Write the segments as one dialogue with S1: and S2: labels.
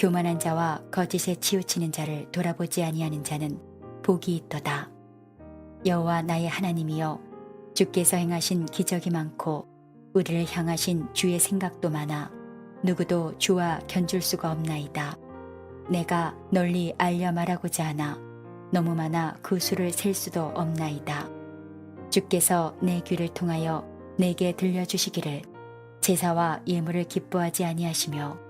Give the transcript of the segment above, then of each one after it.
S1: 교만한 자와 거짓에 치우치는 자를 돌아보지 아니하는 자는 복이 있도다. 여호와 나의 하나님이여 주께서 행하신 기적이 많고 우리를 향하신 주의 생각도 많아 누구도 주와 견줄 수가 없나이다. 내가 널리 알려 말하고자 하나 너무 많아 그 수를 셀 수도 없나이다. 주께서 내 귀를 통하여 내게 들려주시기를 제사와 예물을 기뻐하지 아니하시며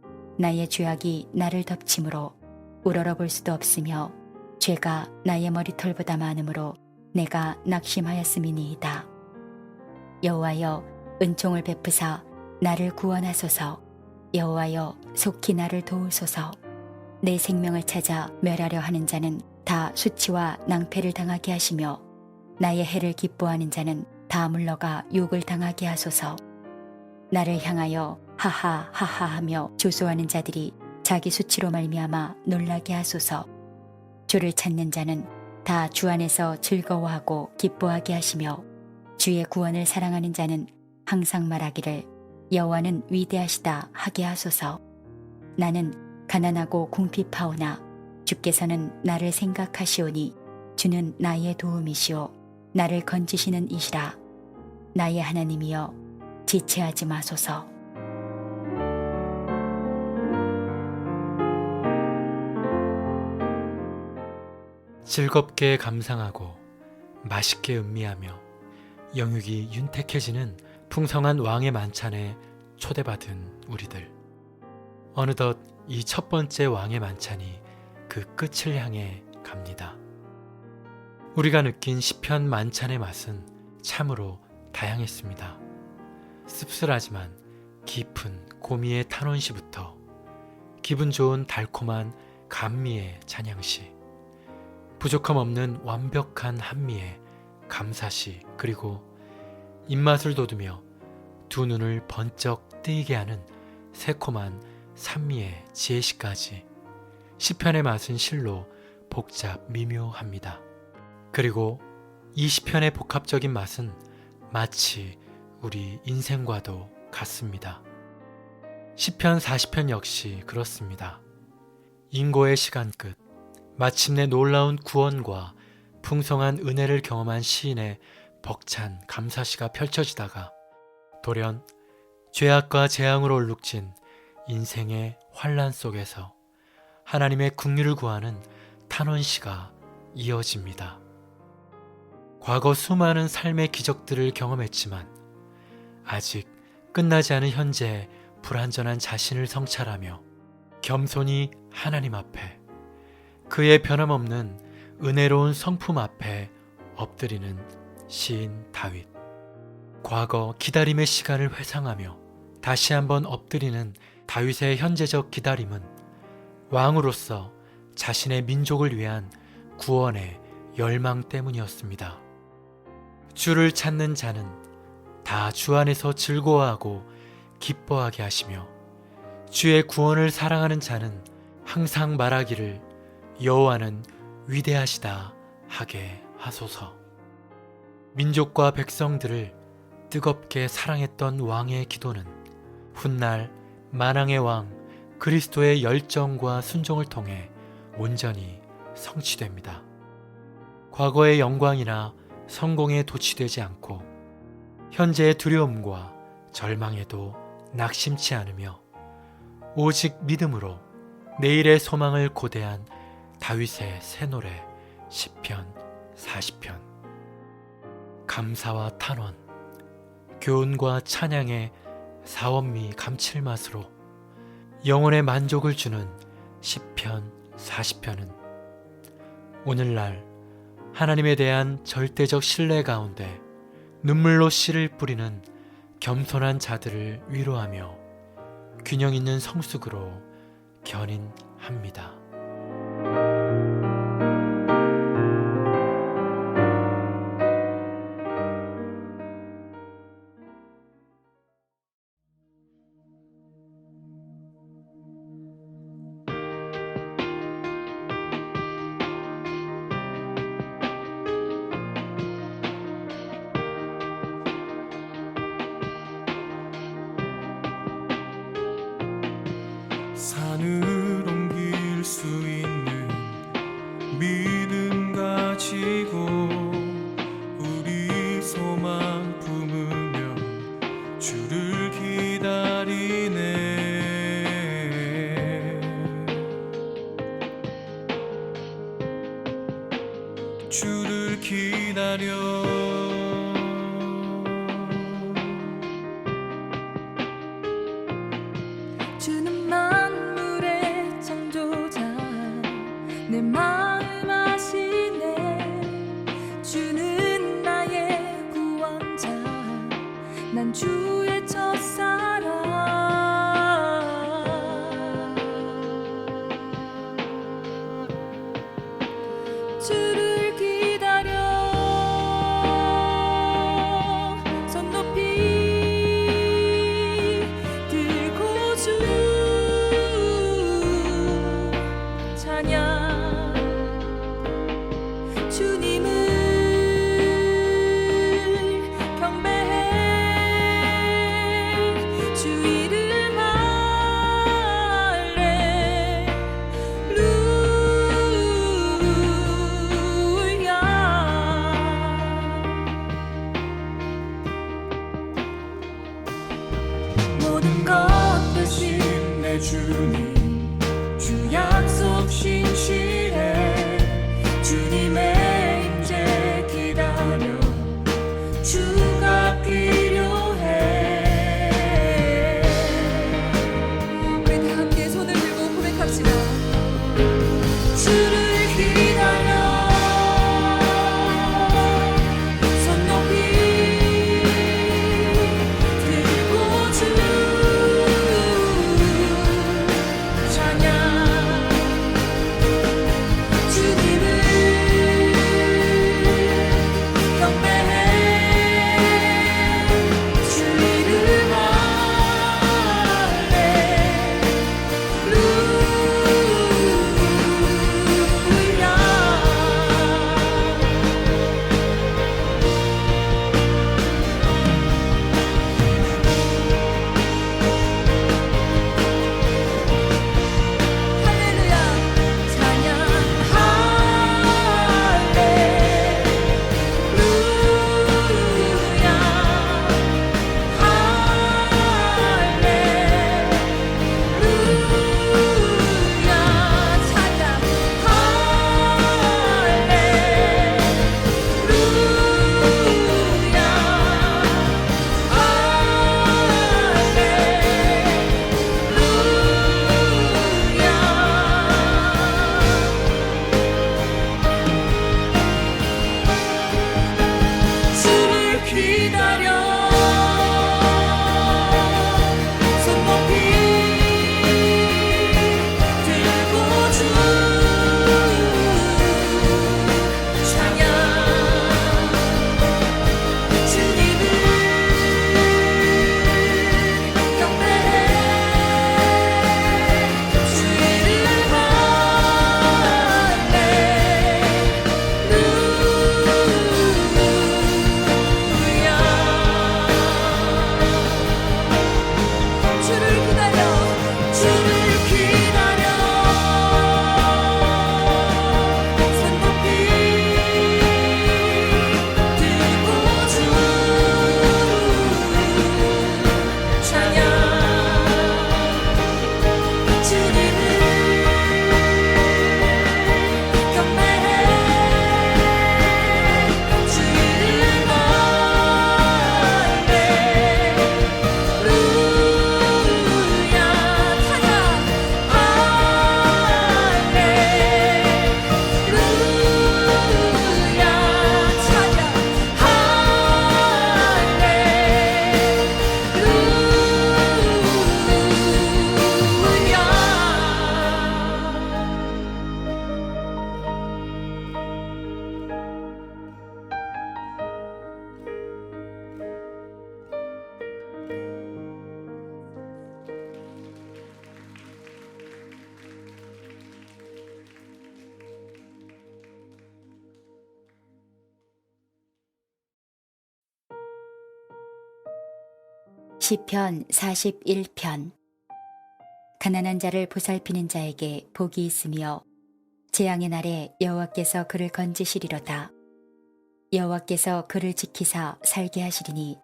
S1: 나의 죄악이 나를 덮침으로 우러러 볼 수도 없으며 죄가 나의 머리털보다 많으므로 내가 낙심하였음이니이다. 여호와여 은총을 베푸사 나를 구원하소서. 여호와여 속히 나를 도우소서. 내 생명을 찾아 멸하려 하는 자는 다 수치와 낭패를 당하게 하시며 나의 해를 기뻐하는 자는 다 물러가 욕을 당하게 하소서. 나를 향하여 하하 하하 하며 조소하는 자들이 자기 수치로 말미암아 놀라게 하소서. 주를 찾는 자는 다 주 안에서 즐거워하고 기뻐하게 하시며 주의 구원을 사랑하는 자는 항상 말하기를 여호와는 위대하시다 하게 하소서. 나는 가난하고 궁핍하오나 주께서는 나를 생각하시오니 주는 나의 도움이시오 나를 건지시는 이시라 나의 하나님이여 지체하지 마소서.
S2: 즐겁게 감상하고 맛있게 음미하며 영육이 윤택해지는 풍성한 왕의 만찬에 초대받은 우리들. 어느덧 이 첫 번째 왕의 만찬이 그 끝을 향해 갑니다. 우리가 느낀 시편 만찬의 맛은 참으로 다양했습니다. 씁쓸하지만 깊은 고미의 탄원시부터 기분 좋은 달콤한 감미의 찬양시, 부족함 없는 완벽한 한미의 감사시, 그리고 입맛을 돋우며 두 눈을 번쩍 뜨이게 하는 새콤한 산미의 지혜시까지 시편의 맛은 실로 복잡 미묘합니다. 그리고 이 시편의 복합적인 맛은 마치 우리 인생과도 같습니다. 시편 40편 역시 그렇습니다. 인고의 시간 끝, 마침내 놀라운 구원과 풍성한 은혜를 경험한 시인의 벅찬 감사시가 펼쳐지다가 돌연 죄악과 재앙으로 얼룩진 인생의 환란 속에서 하나님의 국류를 구하는 탄원시가 이어집니다. 과거 수많은 삶의 기적들을 경험했지만 아직 끝나지 않은 현재의 불완전한 자신을 성찰하며 겸손히 하나님 앞에 그의 변함없는 은혜로운 성품 앞에 엎드리는 시인 다윗. 과거 기다림의 시간을 회상하며 다시 한번 엎드리는 다윗의 현재적 기다림은 왕으로서 자신의 민족을 위한 구원의 열망 때문이었습니다. 주를 찾는 자는 다 주 안에서 즐거워하고 기뻐하게 하시며 주의 구원을 사랑하는 자는 항상 말하기를 여호와는 위대하시다 하게 하소서. 민족과 백성들을 뜨겁게 사랑했던 왕의 기도는 훗날 만왕의 왕 그리스도의 열정과 순종을 통해 온전히 성취됩니다. 과거의 영광이나 성공에 도취되지 않고 현재의 두려움과 절망에도 낙심치 않으며 오직 믿음으로 내일의 소망을 고대한 다윗의 새 노래 시편 40편 감사와 탄원 교훈과 찬양의 사원미 감칠맛으로 영혼의 만족을 주는 시편 40편은 오늘날 하나님에 대한 절대적 신뢰 가운데 눈물로 씨를 뿌리는 겸손한 자들을 위로하며 균형 있는 성숙으로 견인합니다.
S3: you
S1: 시편 41편 가난한 자를 보살피는 자에게 복이 있으며 재앙의 날에 여호와께서 그를 건지시리로다. 여호와께서 그를 지키사 살게 하시리니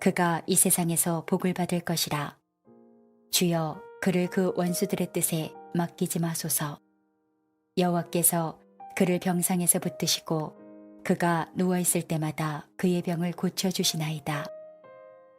S1: 그가 이 세상에서 복을 받을 것이라. 주여 그를 그 원수들의 뜻에 맡기지 마소서. 여호와께서 그를 병상에서 붙드시고 그가 누워 있을 때마다 그의 병을 고쳐 주시나이다.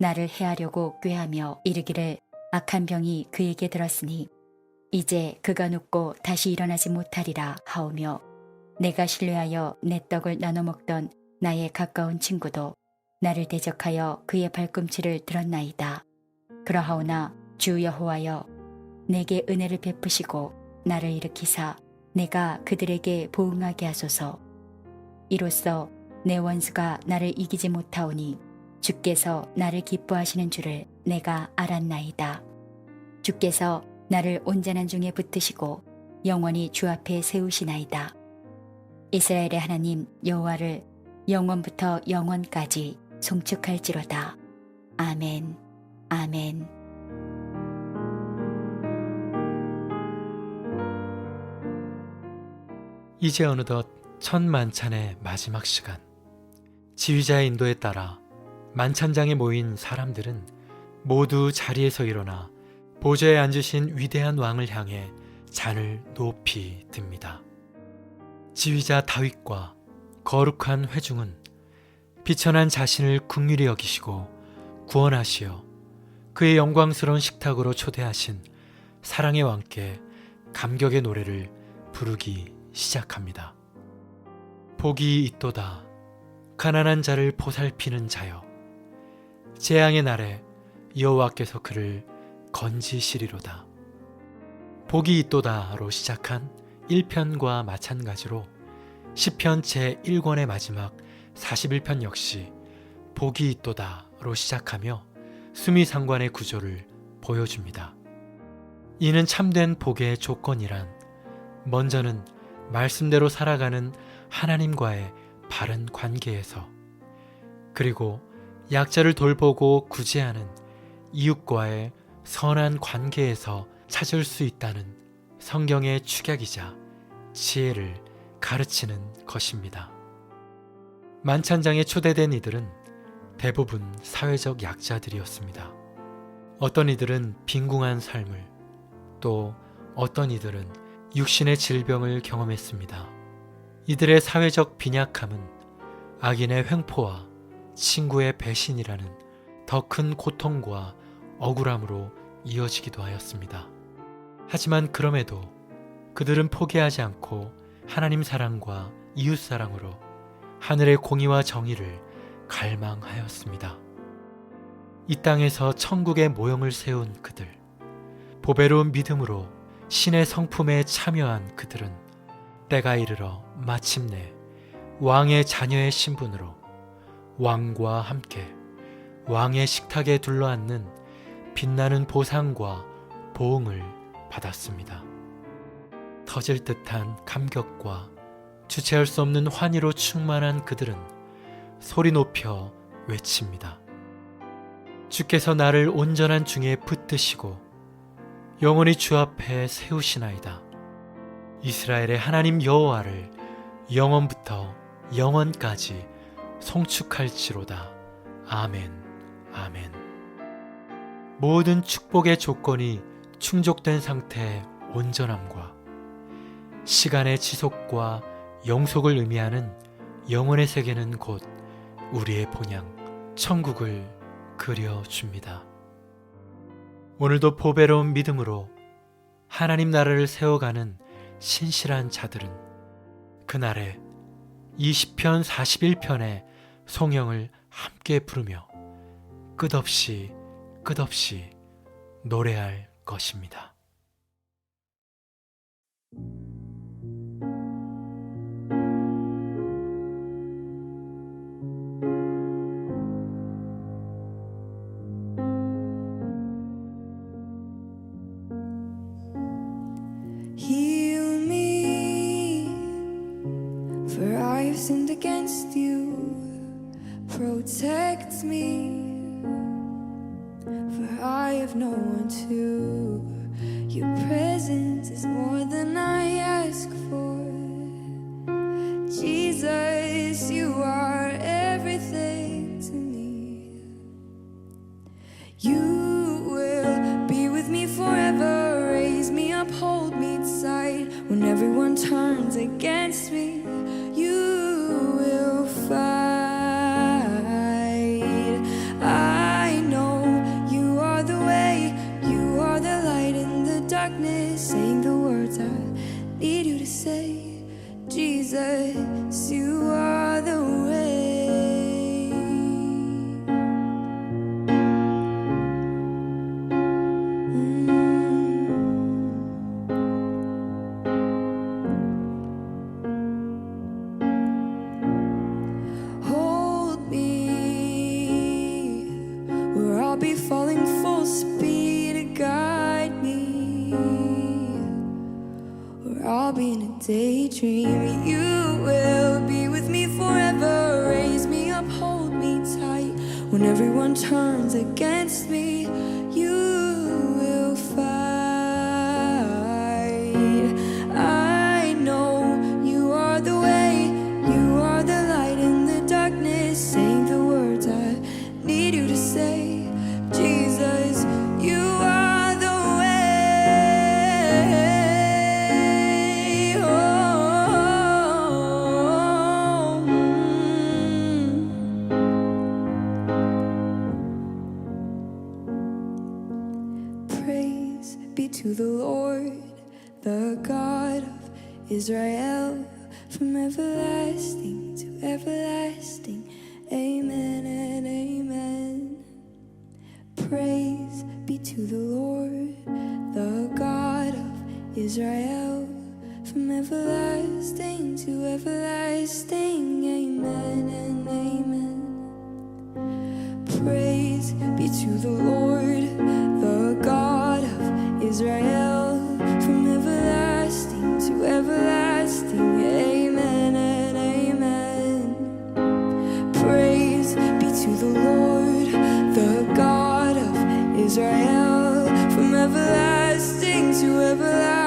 S1: 나를 해하려고 꾀하며 이르기를 악한 병이 그에게 들었으니 이제 그가 눕고 다시 일어나지 못하리라 하오며 내가 신뢰하여 내 떡을 나눠 먹던 나의 가까운 친구도 나를 대적하여 그의 발꿈치를 들었나이다. 그러하오나 주 여호와여 내게 은혜를 베푸시고 나를 일으키사 내가 그들에게 보응하게 하소서. 이로써 내 원수가 나를 이기지 못하오니 주께서 나를 기뻐하시는 줄을 내가 알았나이다. 주께서 나를 온전한 중에 붙드시고 영원히 주 앞에 세우시나이다. 이스라엘의 하나님 여호와를 영원부터 영원까지 송축할지로다. 아멘. 아멘.
S2: 이제 어느덧 첫 만찬의 마지막 시간. 지휘자의 인도에 따라 만찬장에 모인 사람들은 모두 자리에서 일어나 보좌에 앉으신 위대한 왕을 향해 잔을 높이 듭니다. 지휘자 다윗과 거룩한 회중은 비천한 자신을 국률이 여기시고 구원하시어 그의 영광스러운 식탁으로 초대하신 사랑의 왕께 감격의 노래를 부르기 시작합니다. 복이 있도다. 가난한 자를 보살피는 자여. 재앙의 날에 여호와께서 그를 건지시리로다. 복이 있도다로 시작한 1편과 마찬가지로 시편 제1권의 마지막 41편 역시 복이 있도다로 시작하며 수미상관의 구조를 보여줍니다. 이는 참된 복의 조건이란 먼저는 말씀대로 살아가는 하나님과의 바른 관계에서 그리고 약자를 돌보고 구제하는 이웃과의 선한 관계에서 찾을 수 있다는 성경의 축약이자 지혜를 가르치는 것입니다. 만찬장에 초대된 이들은 대부분 사회적 약자들이었습니다. 어떤 이들은 빈궁한 삶을 또 어떤 이들은 육신의 질병을 경험했습니다. 이들의 사회적 빈약함은 악인의 횡포와 친구의 배신이라는 더 큰 고통과 억울함으로 이어지기도 하였습니다. 하지만 그럼에도 그들은 포기하지 않고 하나님 사랑과 이웃 사랑으로 하늘의 공의와 정의를 갈망하였습니다. 이 땅에서 천국의 모형을 세운 그들, 보배로운 믿음으로 신의 성품에 참여한 그들은 때가 이르러 마침내 왕의 자녀의 신분으로 왕과 함께 왕의 식탁에 둘러앉는 빛나는 보상과 보응을 받았습니다. 터질 듯한 감격과 주체할 수 없는 환희로 충만한 그들은 소리 높여 외칩니다. 주께서 나를 온전한 중에 붙드시고 영원히 주 앞에 세우시나이다. 이스라엘의 하나님 여호와를 영원부터 영원까지 송축할지로다. 아멘. 아멘. 모든 축복의 조건이 충족된 상태의 온전함과 시간의 지속과 영속을 의미하는 영원의 세계는 곧 우리의 본향 천국을 그려줍니다. 오늘도 보배로운 믿음으로 하나님 나라를 세워가는 신실한 자들은 그날에 20편 41편의 송영을 함께 부르며 끝없이 끝없이 노래할 것입니다.
S4: To. Your presence is more than I ask for. Jesus, you are everything to me. You will be with me forever, raise me up, hold me tight. When everyone turns against me, a daydream. You will be with me forever. Raise me up, hold me tight. When everyone turns against to the Lord, the God of Israel, from everlasting to everlasting. Amen and amen. Praise be to the Lord, the God of Israel, from everlasting to everlasting. Amen and amen. Praise be to the Lord, Israel, from everlasting to everlasting. Amen and amen. Praise be to the Lord, the God of Israel, from everlasting to everlasting.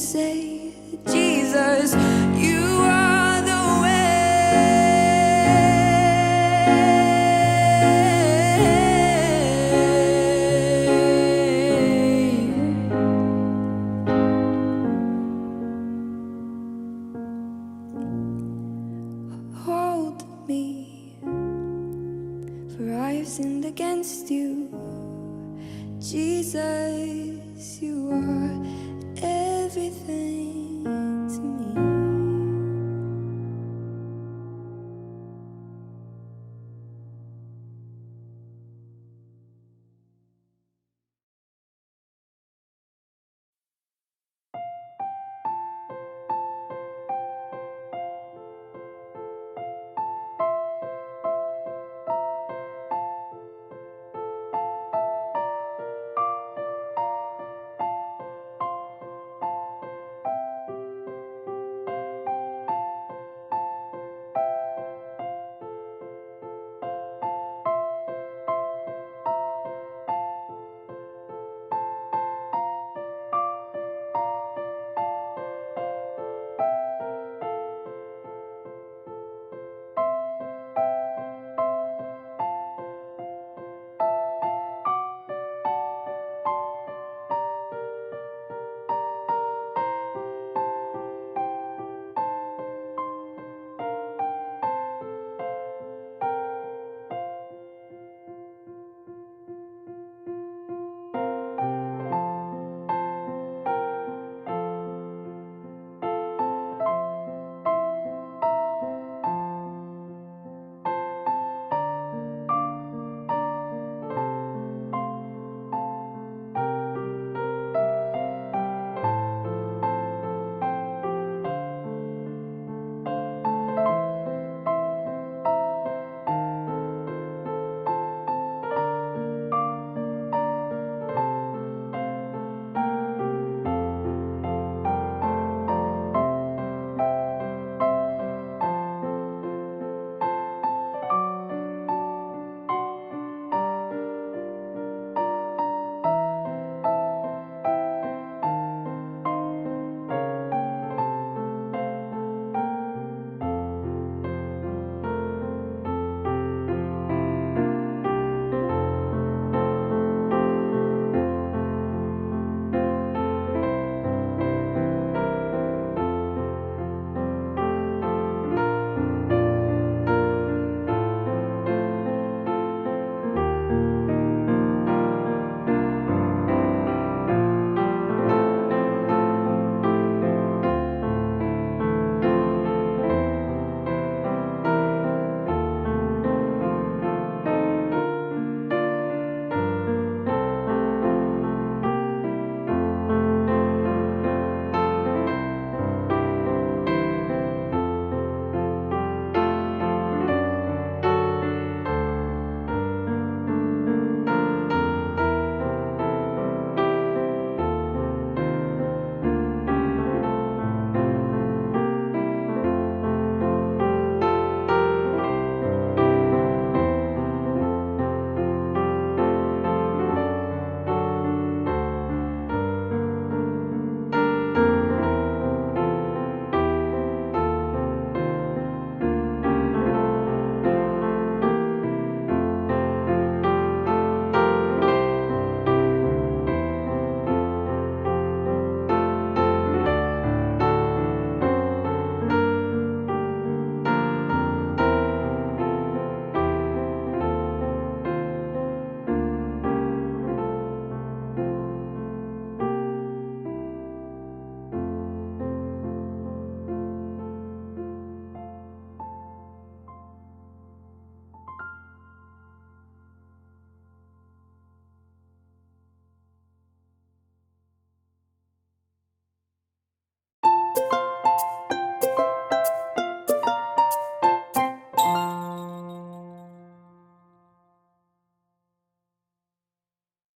S4: Say. Jesus,